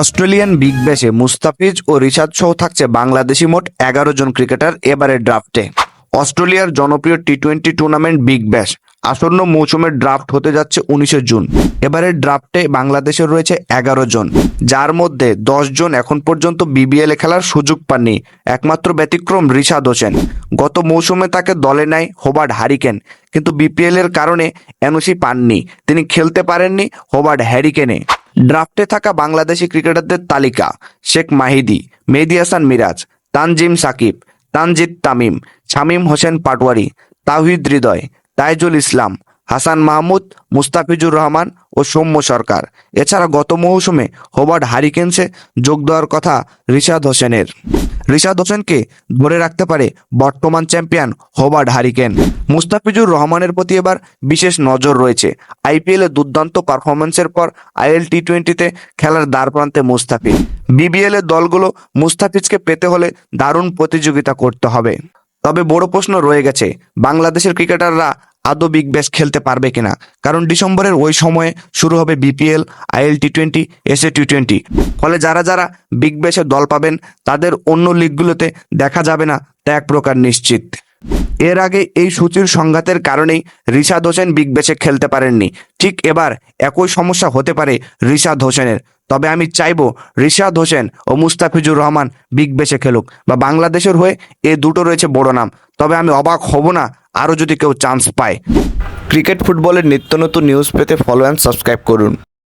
Australian big ব্যাশে মুস্তাফিজ ও রিশাদ সহ থাকছে বাংলাদেশি মোট এগারো জন ক্রিকেটার এবারের ড্রাফটে। অস্ট্রেলিয়ার জনপ্রিয় T twenty tournament Big Bash আসন্ন মৌসুমের ড্রাফট হতে যাচ্ছে উনিশে জুন। এবারের ড্রাফটে বাংলাদেশের রয়েছে এগারো জন, যার মধ্যে দশ জন এখন পর্যন্ত বিবিএল খেলার সুযোগ পাননি, একমাত্র ব্যতিক্রম রিশাদ হোসেন। গত মৌসুমে তাকে দলে নেয় হোবার্ড হারিকেন, কিন্তু বিপিএল এর কারণে এনওসি পাননি, তিনি খেলতে পারেননি হোবার্ড হ্যারিকেনে। ড্রাফটে থাকা বাংলাদেশি ক্রিকেটারদের তালিকা, শেখ মাহিদি, মেহেদি হাসান মিরাজ, তানজিম সাকিব, তানজিদ তামিম, শামীম হোসেন পাটওয়ারি তাহিদ হৃদয়, তাইজুল ইসলাম হাসান মাহমুদ, মুস্তাফিজুর রহমান ও সৌম্য সরকার। এছাড়া গত মৌসুমে হোবার্ড হারিকেন্সে যোগ দেওয়ার কথা রিশাদ হোসেনের। রিশাদ হোসেনকে ধরে রাখতে পারে বর্তমান চ্যাম্পিয়ন হোবার্ড হারিকেন। মুস্তাফিজুর রহমানের প্রতি এবার বিশেষ নজর রয়েছে। আইপিএল দুর্দান্ত পারফরমেন্সের পর আইএল টি টোয়েন্টিতে খেলার দ্বার প্রান্তে মুস্তাফিজ। বিবিএল এর দলগুলো মুস্তাফিজকে পেতে হলে দারুণ প্রতিযোগিতা করতে হবে। তবে বড় প্রশ্ন রয়ে গেছে। বাংলাদেশের ক্রিকেটাররা আদৌ বিগ ব্যাশ খেলতে পারবে কিনা। কারণ ডিসেম্বরের ওই সময়ে শুরু হবে BPL, IL T twenty S A T twenty ফলে যারা যারা বিগ ব্যাশে দল পাবেন, তাদের অন্য লিগগুলোতে দেখা যাবে না তা এক প্রকার নিশ্চিত। এর আগে এই সূচির সংঘাতের কারণেই রিশাদ হোসেন বিগ ব্যাশে খেলতে পারেননি। ঠিক এবার একই সমস্যা হতে পারে রিশাদ হোসেনের। তবে আমি চাইব রিশাদ হোসেন ও মুস্তাফিজুর রহমান বিগ ব্যাশে খেলুক বা বাংলাদেশের হয়ে এ দুটো রয়েছে বড় নাম। তবে আমি অবাক হব না আরও যদি কেউ চান্স পায়। ক্রিকেট ফুটবলের নিত্য নতুন নিউজ পেতে ফলো অ্যান্ড সাবস্ক্রাইব করুন।